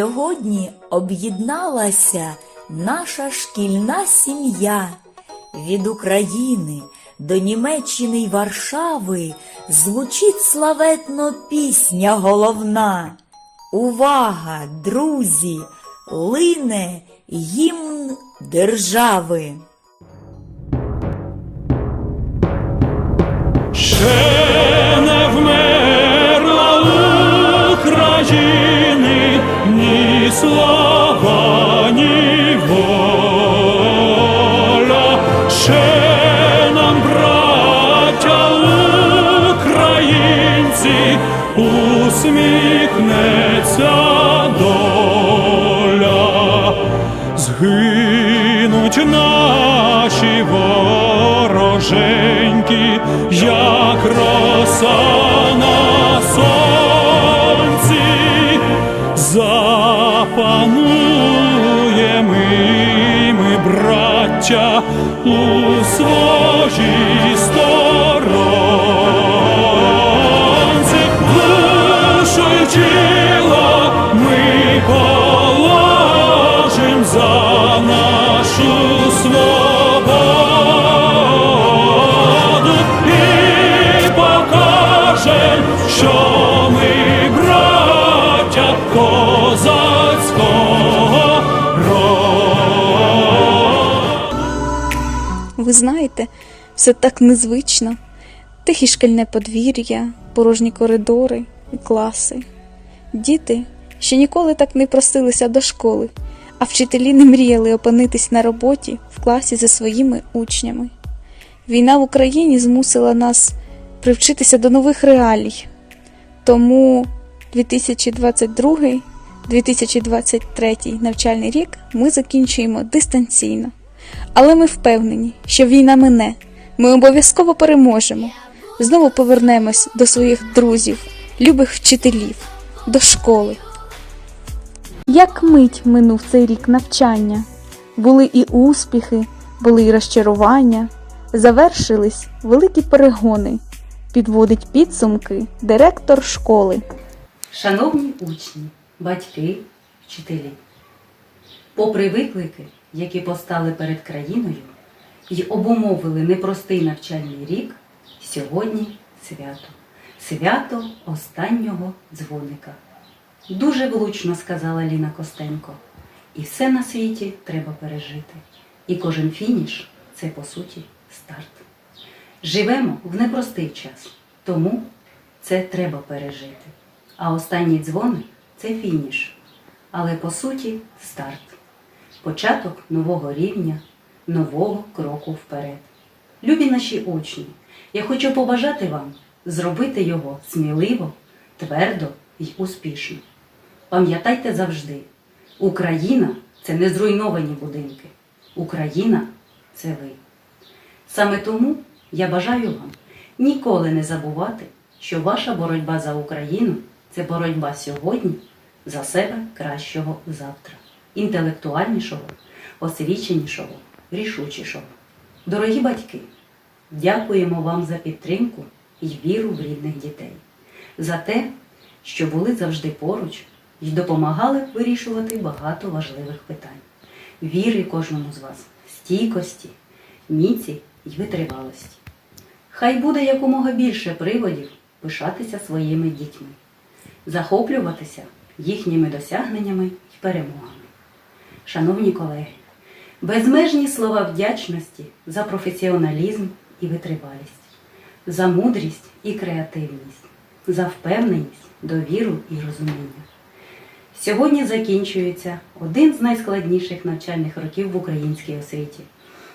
Сьогодні об'єдналася наша шкільна сім'я. Від України до Німеччини й Варшави звучить славетно пісня головна. Увага, друзі, лине гімн держави. Ще Згинуть наші вороженьки, як роса на сонці, запануємо ми, браття, у своїй сторонці, душу Ви знаєте, все так незвично. Тихі шкільне подвір'я, порожні коридори і класи. Діти ще ніколи так не просилися до школи, а вчителі не мріяли опинитись на роботі в класі зі своїми учнями. Війна в Україні змусила нас привчитися до нових реалій. Тому 2022-2023 навчальний рік ми закінчуємо дистанційно. Але ми впевнені, що війна мине. Ми обов'язково переможемо. Знову повернемось до своїх друзів, любих вчителів, до школи. Як мить минув цей рік навчання. Були і успіхи, були і розчарування, завершились великі перегони. Підводить підсумки директор школи. Шановні учні, батьки, вчителі, попри виклики, які постали перед країною і обумовили непростий навчальний рік, сьогодні свято. Свято останнього дзвоника. Дуже влучно сказала Ліна Костенко. І все на світі треба пережити. І кожен фініш це по суті старт. Живемо в непростий час, тому це треба пережити. А останній дзвоник це фініш, але по суті старт. Початок нового рівня, нового кроку вперед. Любі наші учні, я хочу побажати вам зробити його сміливо, твердо і успішно. Пам'ятайте завжди, Україна це не зруйновані будинки. Україна це ви. Саме тому я бажаю вам ніколи не забувати, що ваша боротьба за Україну це боротьба сьогодні за себе кращого завтра, інтелектуальнішого, освіченішого, рішучішого. Дорогі батьки, дякуємо вам за підтримку і віру в рідних дітей, за те, що були завжди поруч і допомагали вирішувати багато важливих питань. Віри кожному з вас, стійкості, міці й витривалості. Хай буде якомога більше приводів пишатися своїми дітьми, захоплюватися їхніми досягненнями й перемогами. Шановні колеги, безмежні слова вдячності за професіоналізм і витривалість, за мудрість і креативність, за впевненість, довіру і розуміння. Сьогодні закінчується один з найскладніших навчальних років в українській освіті.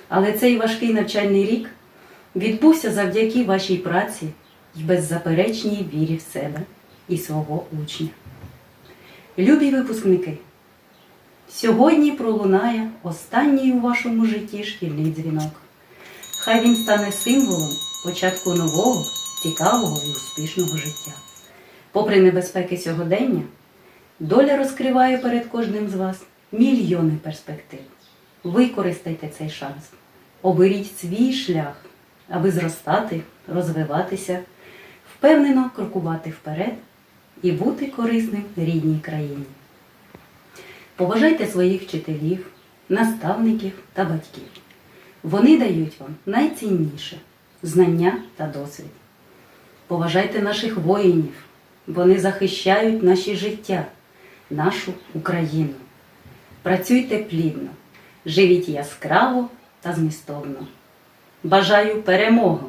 Але цей важкий навчальний рік відбувся завдяки вашій праці і беззаперечній вірі в себе і свого учня. Любі випускники, сьогодні пролунає останній у вашому житті шкільний дзвінок. Хай він стане символом початку нового, цікавого і успішного життя. Попри небезпеки сьогодення, доля розкриває перед кожним з вас мільйони перспектив. Використайте цей шанс, оберіть свій шлях, аби зростати, розвиватися, впевнено крокувати вперед і бути корисним рідній країні. Поважайте своїх вчителів, наставників та батьків. Вони дають вам найцінніше знання та досвід. Поважайте наших воїнів. Вони захищають наші життя, нашу Україну. Працюйте плідно, живіть яскраво та змістовно. Бажаю перемоги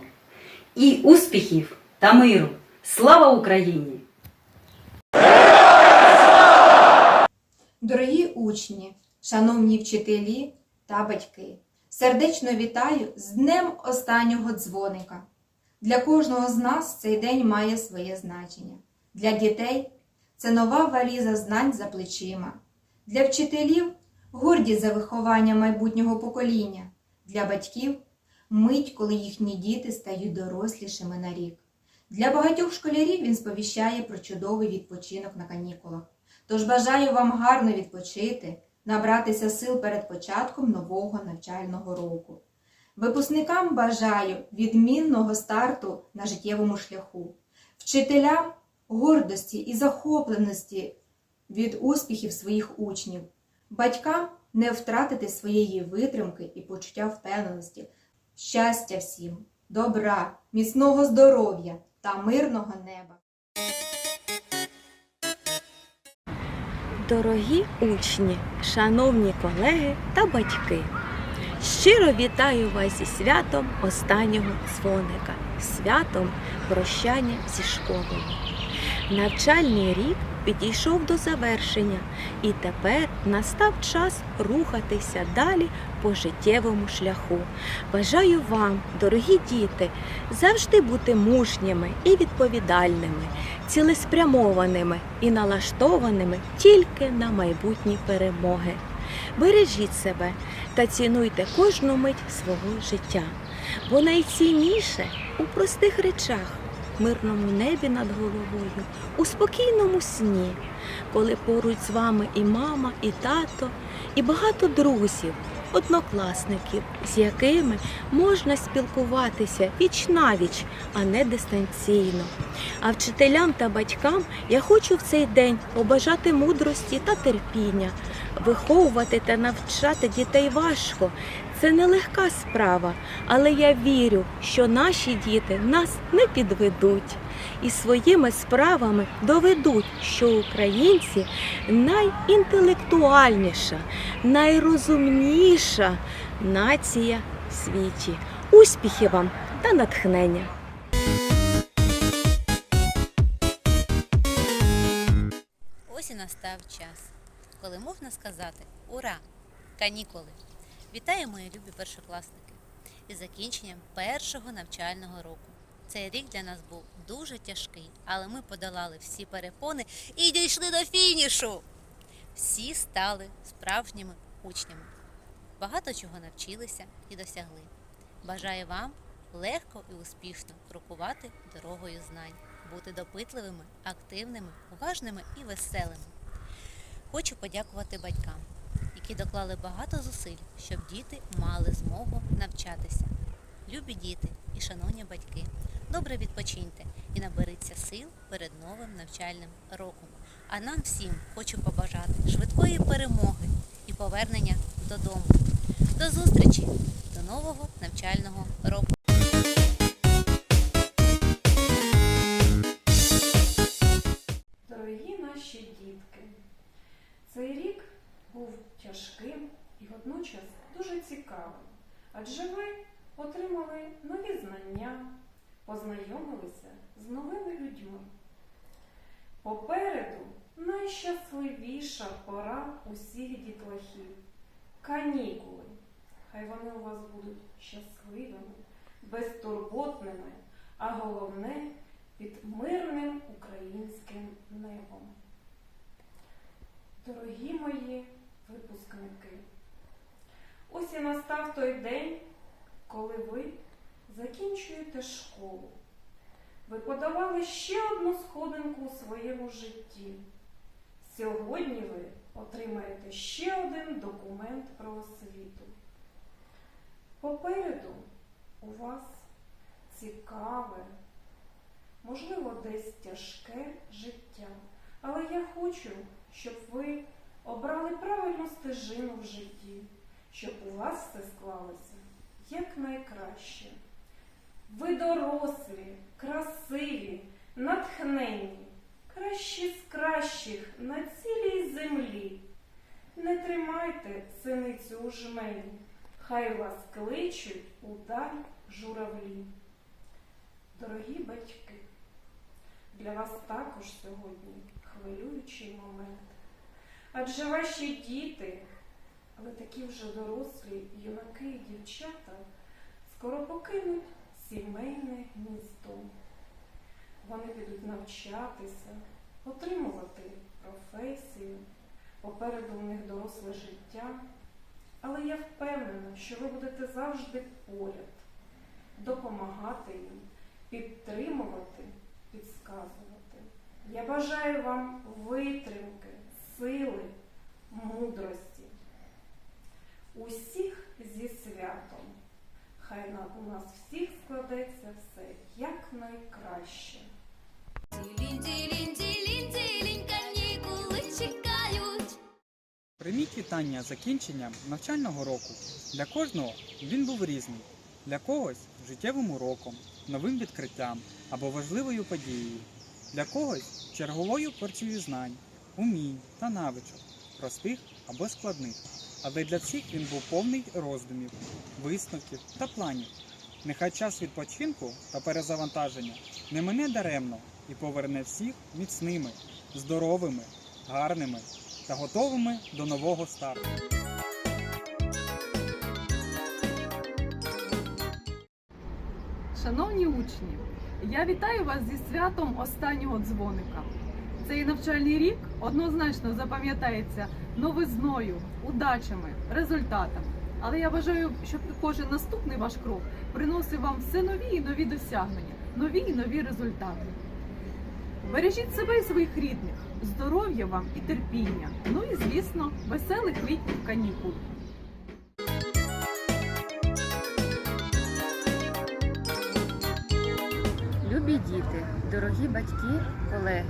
і успіхів та миру. Слава Україні! Дорогі учні, шановні вчителі та батьки, сердечно вітаю з Днем останнього дзвоника. Для кожного з нас цей день має своє значення. Для дітей це нова валіза знань за плечима. Для вчителів гордість за виховання майбутнього покоління. Для батьків мить, коли їхні діти стають дорослішими на рік. Для багатьох школярів він сповіщає про чудовий відпочинок на канікулах. Тож бажаю вам гарно відпочити, набратися сил перед початком нового навчального року. Випускникам бажаю відмінного старту на життєвому шляху, вчителям гордості і захопленості від успіхів своїх учнів, батькам не втратити своєї витримки і почуття впевненості, щастя всім, добра, міцного здоров'я та мирного неба. Дорогі учні, шановні колеги та батьки, щиро вітаю вас зі святом останнього дзвоника, святом прощання зі школою. Навчальний рік підійшов до завершення, і тепер настав час рухатися далі по життєвому шляху. Бажаю вам, дорогі діти, завжди бути мужніми і відповідальними, цілеспрямованими і налаштованими тільки на майбутні перемоги. Бережіть себе та цінуйте кожну мить свого життя, бо найцінніше у простих речах, мирному небі над головою, у спокійному сні, коли поруч з вами і мама, і тато, і багато друзів, однокласників, з якими можна спілкуватися віч навіч, а не дистанційно. А вчителям та батькам я хочу в цей день побажати мудрості та терпіння. Виховувати та навчати дітей важко. Це нелегка справа, але я вірю, що наші діти нас не підведуть і своїми справами доведуть, що українці найінтелектуальніша, найрозумніша нація в світі. Успіхів вам та натхнення! Ось і настав час, коли можна сказати Ура! Канікули! Вітаю, мої любі першокласники! Із закінченням першого навчального року. Цей рік для нас був дуже тяжкий, але ми подолали всі перепони і дійшли до фінішу. Всі стали справжніми учнями. Багато чого навчилися і досягли. Бажаю вам легко і успішно крокувати дорогою знань, бути допитливими, активними, уважними і веселими. Хочу подякувати батькам, які доклали багато зусиль, щоб діти мали змогу навчатися. Любі діти і шановні батьки, добре відпочиньте і наберіться сил перед новим навчальним роком. А нам всім хочу побажати швидкої перемоги і повернення додому. До зустрічі, до нового навчального року. Цей рік був тяжким і водночас дуже цікавим, адже ви отримали нові знання, познайомилися з новими людьми. Попереду найщасливіша пора усіх дітлахів канікули. Хай вони у вас будуть щасливими, безтурботними, а головне під мирним українським небом. Дорогі мої випускники, ось і настав той день, коли ви закінчуєте школу. Ви подавали ще одну сходинку у своєму житті. Сьогодні ви отримаєте ще один документ про освіту. Попереду у вас цікаве, можливо, десь тяжке життя. Але я хочу, щоб ви обрали правильне вам стежину в житті, щоб у вас все склалося якнайкраще. Ви дорослі, красиві, натхненні, кращі з кращих на цілій землі. Не тримайте синицю у жмені, хай вас кличуть у даль журавлі. Дорогі батьки, для вас також сьогодні хвилюючий момент. Адже ваші діти, але такі вже дорослі юнаки і дівчата, скоро покинуть сімейне гніздо. Вони підуть навчатися, отримувати професію, попереду у них доросле життя. Але я впевнена, що ви будете завжди поряд, допомагати їм, підтримувати, підсказувати. Я бажаю вам витримки, сили, мудрості. Усіх зі святом. Хай у нас всіх складеться все якнайкраще. Прийміть вітання закінченням навчального року. Для кожного він був різний. Для когось життєвим уроком, новим відкриттям або важливою подією. Для когось черговою порцією знань, умінь та навичок, простих або складних. Але для всіх він був повний роздумів, висновків та планів. Нехай час відпочинку та перезавантаження не мине даремно і поверне всіх міцними, здоровими, гарними та готовими до нового старту. Шановні учні, я вітаю вас зі святом останнього дзвоника. Цей навчальний рік однозначно запам'ятається новизною, удачами, результатами. Але я бажаю, щоб кожен наступний ваш крок приносив вам все нові і нові досягнення, нові і нові результати. Бережіть себе і своїх рідних, здоров'я вам і терпіння. Ну і звісно, веселих літніх канікул. Діти, дорогі батьки, колеги,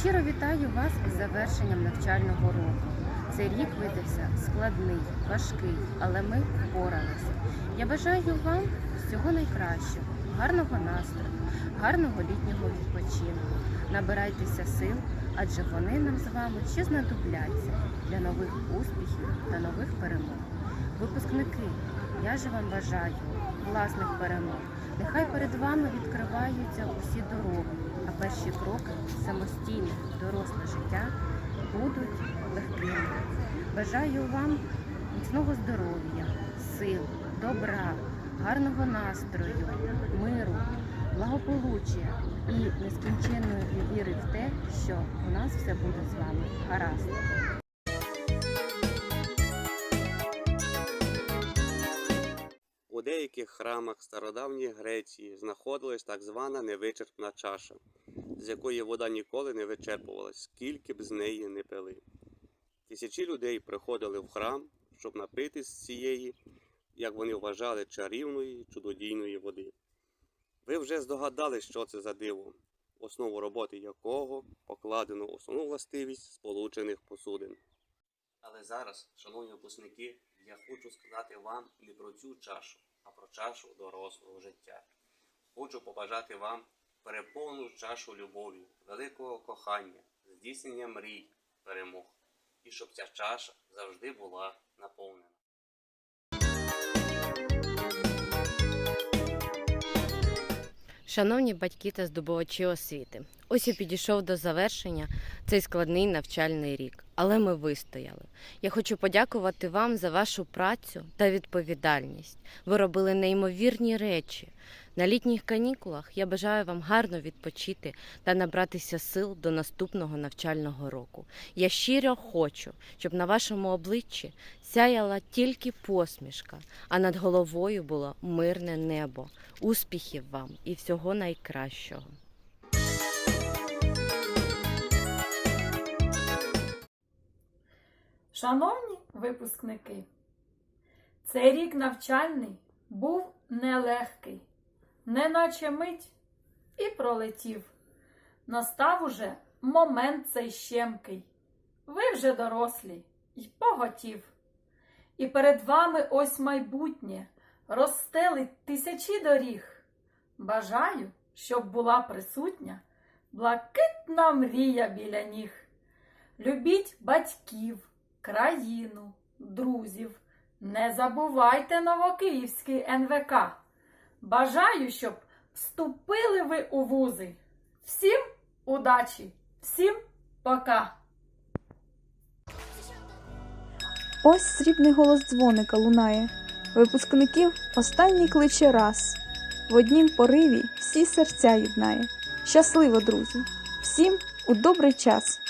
щиро вітаю вас із завершенням навчального року. Цей рік видався складний, важкий, але ми впоралися. Я бажаю вам всього найкращого, гарного настрою, гарного літнього відпочинку. Набирайтеся сил, адже вони нам з вами ще знадобляться для нових успіхів та нових перемог. Випускники, я же вам бажаю власних перемог. Нехай перед вами відкриваються усі дороги, а перші кроки самостійне доросле життя будуть легкими. Бажаю вам міцного здоров'я, сил, добра, гарного настрою, миру, благополуччя і нескінченної віри в те, що у нас все буде з вами гаразд. Деяких храмах стародавньої Греції знаходилась так звана невичерпна чаша, з якої вода ніколи не вичерпувалась, скільки б з неї не пили. Тисячі людей приходили в храм, щоб напитись з цієї, як вони вважали, чарівної, чудодійної води. Ви вже здогадались, що це за диво, основу роботи якого покладено основну властивість сполучених посудин. Але зараз, шановні випускники, я хочу сказати вам не про цю чашу, а про чашу дорослого життя. Хочу побажати вам переповну чашу любові, великого кохання, здійснення мрій, перемог, і щоб ця чаша завжди була наповнена. Шановні батьки та здобувачі освіти, ось і підійшов до завершення цей складний навчальний рік, але ми вистояли. Я хочу подякувати вам за вашу працю та відповідальність. Ви робили неймовірні речі. На літніх канікулах я бажаю вам гарно відпочити та набратися сил до наступного навчального року. Я щиро хочу, щоб на вашому обличчі сяяла тільки посмішка, а над головою було мирне небо. Успіхів вам і всього найкращого. Шановні випускники, цей рік навчальний був нелегкий, неначе мить і пролетів. Настав уже момент цей щемкий. Ви вже дорослі, й поготів. І перед вами ось майбутнє розстелить тисячі доріг. Бажаю, щоб була присутня блакитна мрія біля ніг. Любіть батьків, країну, друзів. Не забувайте Новокиївський НВК. Бажаю, щоб вступили ви у вузи. Всім удачі, всім пока! Ось срібний голос дзвоника лунає. Випускників останній кличе раз. В однім пориві всі серця єднає. Щасливо, друзі! Всім у добрий час!